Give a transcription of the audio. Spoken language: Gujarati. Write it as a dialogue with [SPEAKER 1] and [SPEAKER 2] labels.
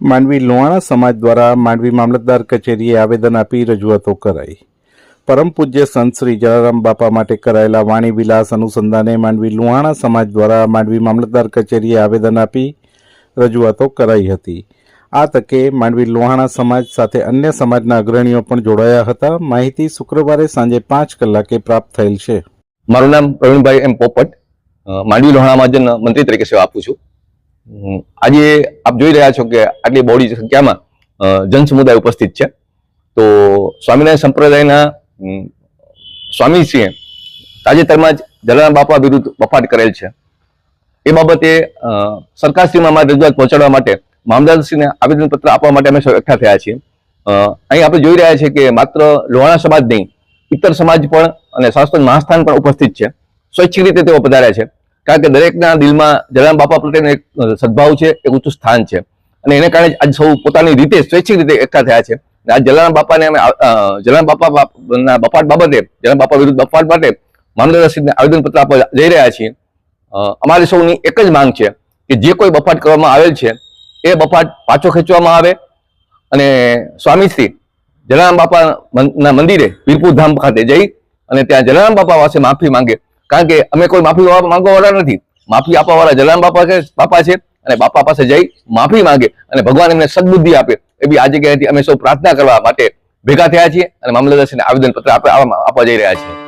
[SPEAKER 1] માંડવી લોહાણા સમાજ દ્વારા માંડવી મામલતદાર કચેરીએ આવેદન આપી રજૂઆતો કરાઈ. પરમ પૂજ્ય સંત શ્રી જલારામ બાપા માટે કરાયેલા વાણી વિલાસ અનુસંધાને માંડવી લુહાણા સમાજ દ્વારા માંડવી મામલતદાર કચેરીએ આવેદન આપી રજૂઆતો કરાઈ હતી. આ તકે માંડવી લોહાણા સમાજ સાથે અન્ય સમાજના અગ્રણીઓ પણ જોડાયા હતા. માહિતી શુક્રવારે સાંજે પાંચ કલાકે પ્રાપ્ત થયેલ છે.
[SPEAKER 2] મારું નામ પ્રવીણભાઈ એમ પોપટ. માંડવી લોહાણા મહાજન મંત્રી તરીકે સેવા આપું છું. આજે આપ જોઈ રહ્યા છો કે આટલી બહોળી સંખ્યામાં જન સમુદાય ઉપસ્થિત છે. તો સ્વામિનારાયણ સંપ્રદાયના સ્વામીશ્રીએ તાજેતરમાં જ જલારામ બાપા વિરુદ્ધ વફાટ કરેલ છે. એ બાબતે સરકારશ્રીમાં અમારી રજૂઆત પહોંચાડવા માટે મામલતદારશ્રીને આવેદનપત્ર આપવા માટે અમે એકઠા થયા છીએ. અહીં આપણે જોઈ રહ્યા છીએ કે માત્ર લોહાણા સમાજ નહીં ઇતર સમાજ પણ અને શાસ્ત્ર મહાસ્થાન પણ ઉપસ્થિત છે. સ્વૈચ્છિક રીતે તેઓ પધાર્યા છે. કારણ કે દરેકના દિલમાં જલારામ બાપા પ્રત્યેનો એક સદભાવ છે, એક ઊંચું સ્થાન છે. અને એને કારણે આજ સૌ પોતાની રીતે, સ્વૈચ્છિક રીતે એકઠા થયા છે. અને આ જલારામ બાપાને અમે જલારામ બાપા ના બફાટ બાબતે, જલારામ બાપા વિરુદ્ધ બફાટ માટે મામલતદારશ્રીને આવેદનપત્ર આપવા જઈ રહ્યા છીએ. અમારી સૌની એક જ માંગ છે કે જે કોઈ બફાટ કરવામાં આવેલ છે, એ બફાટ પાછો ખેંચવામાં આવે. અને સ્વામીશ્રી જલારામ બાપા ના મંદિરે વીરપુર ધામ ખાતે જઈ અને ત્યાં જલારામ બાપા પાસે માફી માંગે. કારણ કે અમે કોઈ માફી માંગવા વાળા નથી. માફી આપવા વાળા જલારામ બાપા છે બાપા છે અને બાપા પાસે જઈ માફી માંગે અને ભગવાન એમને સદબુદ્ધિ આપે એવી આ જગ્યાએથી અમે સૌ પ્રાર્થના કરવા માટે ભેગા થયા છીએ અને મામલતદારશ્રીને આવેદન પત્ર આપવા જઈ રહ્યા છીએ.